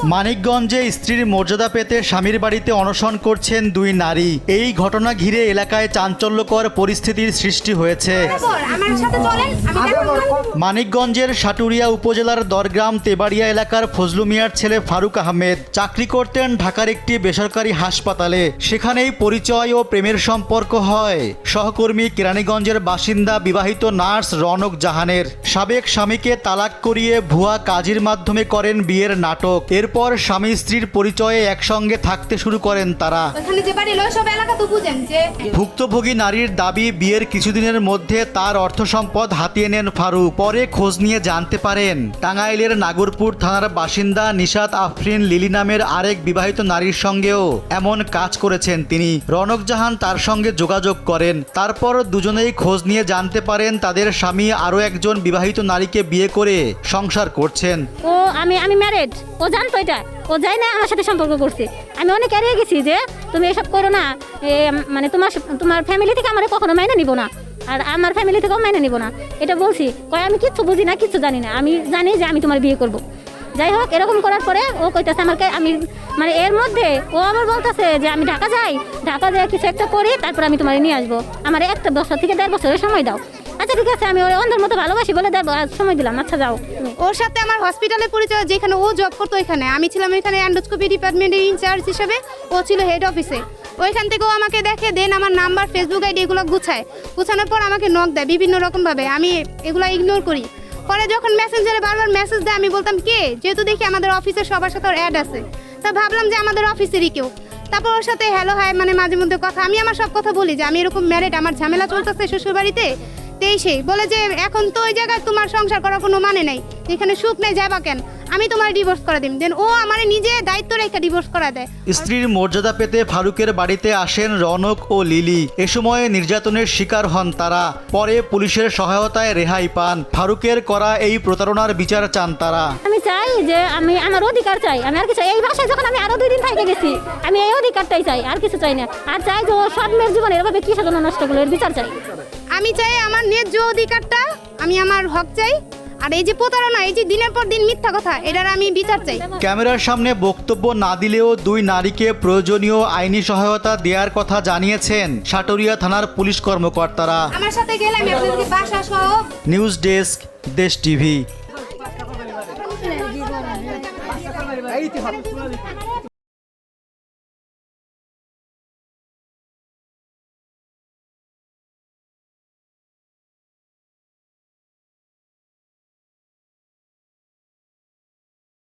মানিকগঞ্জে স্ত্রীর মর্যাদা পেতে স্বামীর বাড়িতে অনশন করছেন দুই নারী। এই ঘটনা ঘিরে এলাকায় চাঞ্চল্যকর পরিস্থিতির সৃষ্টি হয়েছে। মানিকগঞ্জের সাটুরিয়া উপজেলার দরগ্রাম তেবাড়িয়া এলাকার ফজলু মিয়ার ছেলে ফারুক আহমেদ চাকরি করতেন ঢাকার একটি বেসরকারি হাসপাতালে। সেখানেই পরিচয় ও প্রেমের সম্পর্ক হয়। সহকর্মী কেরানীগঞ্জের বাসিন্দা বিবাহিত নার্স রনক জাহানের। সাবেক স্বামীকে তালাক করিয়ে ভুয়া কাজের মাধ্যমে করেন বিয়ের নাটক। এরপর স্বামী স্ত্রীর পরিচয়ে একসঙ্গে থাকতে শুরু করেন তারা। ওখানে যে বাড়ি লয় সব এলাকা তো বুঝেন যে ভুক্তভোগী নারীর দাবি বিয়ের কিছুদিনের মধ্যে তার অর্থ সম্পদ হাতিয়ে নেন ফারুক। পরে খোঁজ নিয়ে জানতে পারেন টাঙ্গাইলের নাগরপুর থানার বাসিন্দা নিশাত আফরিন লিলি নামের আরেক বিবাহিত নারীর সঙ্গেও এমন কাজ করেছেন তিনি। রনক জাহান তার সঙ্গে যোগাযোগ করেন। তারপর দুজনেই খোঁজ নিয়ে জানতে পারেন তাদের স্বামী আরও একজন বিবাহিত নারীকে বিয়ে করে সংসার করছেন। ও আমি আমি ম্যারেড ও জানতো এটা ও যাই না আমার সাথে সম্পর্ক করছে। আমি অনেক এড়িয়ে গেছি যে তুমি এসব করো না। এ, মানে তোমার তোমার ফ্যামিলি থেকে আমার কখনো মাইনে নিব না। আর আমার ফ্যামিলি থেকেও মাইনে নিব না। এটা বলছি কয় আমি কিচ্ছু বুঝি না কিচ্ছু জানি না। আমি জানি যে আমি তোমার বিয়ে করব। যাই হোক এরকম করার পরে ও কইতাছে আমাকে আমি মানে এর মধ্যে ও আমার বলতেছে যে আমি ঢাকা যাই। ঢাকা যাই কিছু একটা করি তারপর আমি তোমার নিয়ে আসব। আমার একটা বছর থেকে দেড় বছরের সময় দাও। আচ্ছা ঠিক আছে, আমি ওই অন্ধের মতো ভালোবাসি বলে দেবো। আর সময় দিলাম আচ্ছা যাও। ওর সাথে আমার হসপিটালে পরিচয়, যেখানে ও জব করতো ওইখানে। আমি ছিলাম এখানে অ্যান্ডোস্কোপি ডিপার্টমেন্টের ইনচার্জ হিসেবে, ও ছিল হেড অফিসে ওইখান থেকে ও আমাকে দেখে দেন আমার নাম্বার ফেসবুক আইডি এগুলো গুছায়। গুছানোর পর আমাকে নক দেয় বিভিন্ন রকমভাবে। আমি এগুলো ইগনোর করি। পরে যখন মেসেঞ্জারে বারবার মেসেজ দেয়, আমি বলতাম, কে? যেহেতু দেখি আমাদের অফিসের সবার সাথে ওর অ্যাড আছে। তা ভাবলাম যে আমাদের অফিসেরই কেউ। তারপর ওর সাথে হ্যালো হাই মানে মাঝে মধ্যে কথা। আমি আমার সব কথা বলি যে, আমি এরকম ম্যারেড আমার ঝামেলা চলতেছে শ্বশুর বাড়িতে তেই সেই বলে যে এখন তো ওই জায়গায় তোমার সংসার করার কোনো মানে নাই। এখানে সুখ নেই যাবা কেন? আমি তোমার ডিভোর্স করে দিম। দেন ও আমার নিজে দায়িত্ব রেখে ডিভোর্স করা দেয়। স্ত্রীর মর্যাদা পেতে ফারুকের বাড়িতে আসেন রনক ও লিলি। এ সময়ে নির্যাতনের শিকার হন তারা। পরে পুলিশের সহায়তায় রেহাই পান। ফারুকের করা এই প্রতারণার বিচার চান তারা। আমি চাই যে আমি আমার অধিকার চাই। আমি আর কিছু এই ভাষায় যখন আমি আরও দুই দিন থেকে গেছি আমি এই অধিকারটাই চাই আর কিছু চাই না। আর চাই যে ও সৎ মেয়ের জীবন এভাবে কি সাজানো নষ্ট করল এর বিচার চাই। আমি চাই আমার ন্যায্য অধিকারটা আমি আমার হক চাই। আর এই যে প্রতারণা এই যে দিনের পর দিন মিথ্যা কথা এটার আমি বিচার চাই। ক্যামেরার সামনে বক্তব্য না দিলেও দুই নারীকে প্রয়োজনীয় আইনি সহায়তা দেওয়ার কথা জানিয়েছেন সাটোরিয়া থানার পুলিশ কর্মকর্তারা। আমার সাথে গেলাম আপনাদের বাসা সহ। News desk Desh TV.